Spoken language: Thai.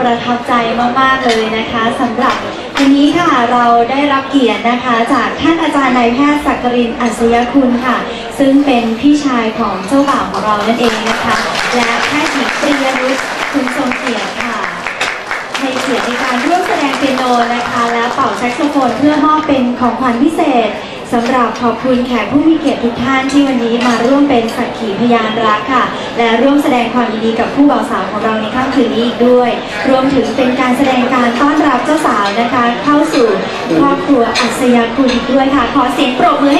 ประทับใจมาก ๆ เลยนะคะสำหรับวันนี้ค่ะเราได้รับเกียรตินะคะ จากท่านอาจารย์นายแพทย์สักกรินอัศยคุณค่ะ ซึ่งเป็นพี่ชายของเจ้าบ่าวของเรานั่นเองนะคะ และแพทย์หญิงปริยรุษคุณทรงเกียรติค่ะให้เกียรติในการร่วมแสดงเปียโนนะคะ และเป่าแซกโซโฟนเพื่อมอบเป็นของขวัญพิเศษ สำหรับขอบคุณแขกผู้มีเกียรติทุกท่านที่วันนี้มาร่วมเป็นสักขีพยานรักค่ะ และร่วมแสดงความยินดีกับผู้บ่าวสาวของเราในค่ำคืนนี้อีกด้วย รวมถึงเป็นการแสดงการต้อนรับเจ้าสาวนะคะ เข้าสู่ครอบครัวอัศยาคุณอีกด้วยค่ะ ขอเสียงปรบมือ